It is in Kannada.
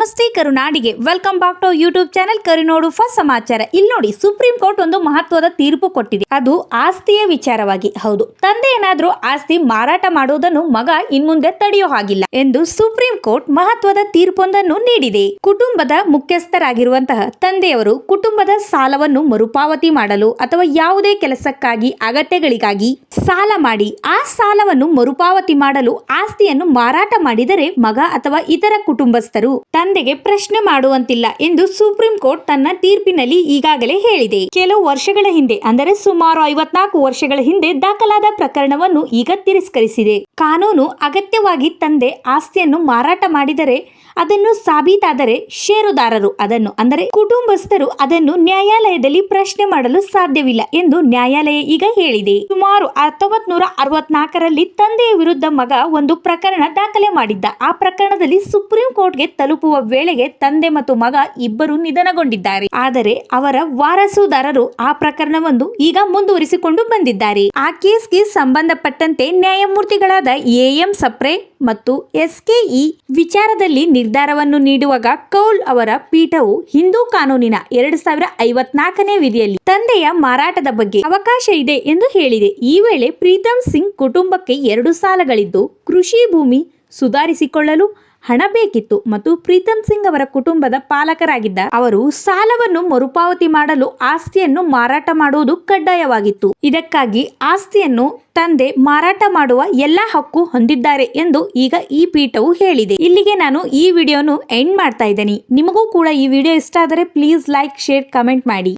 ನಮಸ್ತೆ ಕರುನಾಡಿಗೆ. Welcome back to YouTube channel Karunodu first ಸಮಾಚಾರ. ಇಲ್ಲಿ ನೋಡಿ, ಸುಪ್ರೀಂ ಕೋರ್ಟ್ ಒಂದು ಮಹತ್ವದ ತೀರ್ಪು ಕೊಟ್ಟಿದೆ. ಅದು ಆಸ್ತಿಯ ವಿಚಾರವಾಗಿ. ಹೌದು. ತಂದೆ ಏನಾದ್ರೂ ಆಸ್ತಿ ಮಾರಾಟ ಮಾಡುವುದನ್ನು ಮಗ ಇನ್ಮುಂದೆ ತಡೆಯೋ ಹಾಗಿಲ್ಲ ಎಂದು ಸುಪ್ರೀಂ ಕೋರ್ಟ್ ಮಹತ್ವದ ತೀರ್ಪೊಂದನ್ನು ನೀಡಿದೆ. ಕುಟುಂಬದ ಮುಖ್ಯಸ್ಥರಾಗಿರುವಂತಹ ತಂದೆಯವರು ಕುಟುಂಬದ ಸಾಲವನ್ನು ಮರುಪಾವತಿ ಮಾಡಲು ಅಥವಾ ಯಾವುದೇ ಕೆಲಸಕ್ಕಾಗಿ, ಅಗತ್ಯಗಳಿಗಾಗಿ ಸಾಲ ಮಾಡಿ, ಆ ಸಾಲವನ್ನು ಮರುಪಾವತಿ ಮಾಡಲು ಆಸ್ತಿಯನ್ನು ಮಾರಾಟ ಮಾಡಿದರೆ ಮಗ ಅಥವಾ ಇತರ ಕುಟುಂಬಸ್ಥರು ತಂದೆಗೆ ಪ್ರಶ್ನೆ ಮಾಡುವಂತಿಲ್ಲ ಎಂದು ಸುಪ್ರೀಂ ಕೋರ್ಟ್ ತನ್ನ ತೀರ್ಪಿನಲ್ಲಿ ಈಗಾಗಲೇ ಹೇಳಿದೆ. ಕೆಲವು ವರ್ಷಗಳ ಹಿಂದೆ, ಅಂದರೆ ಸುಮಾರು ಐವತ್ನಾಲ್ಕು ವರ್ಷಗಳ ಹಿಂದೆ ದಾಖಲಾದ ಪ್ರಕರಣವನ್ನು ಈಗ ತಿರಸ್ಕರಿಸಿದೆ. ಕಾನೂನು ಅಗತ್ಯವಾಗಿ ತಂದೆ ಆಸ್ತಿಯನ್ನು ಮಾರಾಟ ಮಾಡಿದರೆ ಅದನ್ನು ಸಾಬೀತಾದರೆ ಷೇರುದಾರರು, ಅದನ್ನು ಅಂದರೆ ಕುಟುಂಬಸ್ಥರು ಅದನ್ನು ನ್ಯಾಯಾಲಯದಲ್ಲಿ ಪ್ರಶ್ನೆ ಮಾಡಲು ಸಾಧ್ಯವಿಲ್ಲ ಎಂದು ನ್ಯಾಯಾಲಯ ಈಗ ಹೇಳಿದೆ. ಸುಮಾರು ಹತ್ತೊಂಬತ್ ನೂರ ಅರವತ್ನಾಲ್ಕರಲ್ಲಿ ತಂದೆಯ ವಿರುದ್ಧ ಮಗ ಒಂದು ಪ್ರಕರಣ ದಾಖಲೆ ಮಾಡಿದ್ದ. ಆ ಪ್ರಕರಣದಲ್ಲಿ ಸುಪ್ರೀಂ ಕೋರ್ಟ್ಗೆ ತಲುಪುವ ವೇಳೆಗೆ ತಂದೆ ಮತ್ತು ಮಗ ಇಬ್ಬರು ನಿಧನಗೊಂಡಿದ್ದಾರೆ. ಆದರೆ ಅವರ ವಾರಸುದಾರರು ಆ ಪ್ರಕರಣವನ್ನು ಈಗ ಮುಂದುವರಿಸಿಕೊಂಡು ಬಂದಿದ್ದಾರೆ. ಆ ಕೇಸ್ಗೆ ಸಂಬಂಧಪಟ್ಟಂತೆ ನ್ಯಾಯಮೂರ್ತಿಗಳಾದ ಎಎಂ ಸಪ್ರೆ ಮತ್ತು ಎಸ್ಕೆಇ ವಿಚಾರದಲ್ಲಿ ನಿರ್ಧಾರವನ್ನು ನೀಡುವಾಗ ಕೌಲ್ ಅವರ ಪೀಠವು ಹಿಂದೂ ಕಾನೂನಿನ ಎರಡು ಸಾವಿರ ಐವತ್ನಾಲ್ಕನೇ ವಿಧಿಯಲ್ಲಿ ತಂದೆಯ ಮಾರಾಟದ ಬಗ್ಗೆ ಅವಕಾಶ ಇದೆ ಎಂದು ಹೇಳಿದೆ. ಈ ವೇಳೆ ಪ್ರೀತಮ್ ಸಿಂಗ್ ಕುಟುಂಬಕ್ಕೆ ಎರಡು ಸಾಲಗಳಿದ್ದು ಕೃಷಿ ಭೂಮಿ ಸುಧಾರಿಸಿಕೊಳ್ಳಲು ಹಣ ಬೇಕಿತ್ತು ಮತ್ತು ಪ್ರೀತಮ್ ಸಿಂಗ್ ಅವರ ಕುಟುಂಬದ ಪಾಲಕರಾಗಿದ್ದ ಅವರು ಸಾಲವನ್ನು ಮರುಪಾವತಿ ಮಾಡಲು ಆಸ್ತಿಯನ್ನು ಮಾರಾಟ ಮಾಡುವುದು ಕಡ್ಡಾಯವಾಗಿತ್ತು. ಇದಕ್ಕಾಗಿ ಆಸ್ತಿಯನ್ನು ತಂದೆ ಮಾರಾಟ ಮಾಡುವ ಎಲ್ಲ ಹಕ್ಕು ಹೊಂದಿದ್ದಾರೆ ಎಂದು ಈಗ ಈ ಪೀಠವು ಹೇಳಿದೆ. ಇಲ್ಲಿಗೆ ನಾನು ಈ ವಿಡಿಯೋನು ಎಂಡ್ ಮಾಡ್ತಾ ಇದ್ದೀನಿ. ನಿಮಗೂ ಕೂಡ ಈ ವಿಡಿಯೋ ಇಷ್ಟ ಆದರೆ ಪ್ಲೀಸ್ ಲೈಕ್, ಶೇರ್, ಕಮೆಂಟ್ ಮಾಡಿ.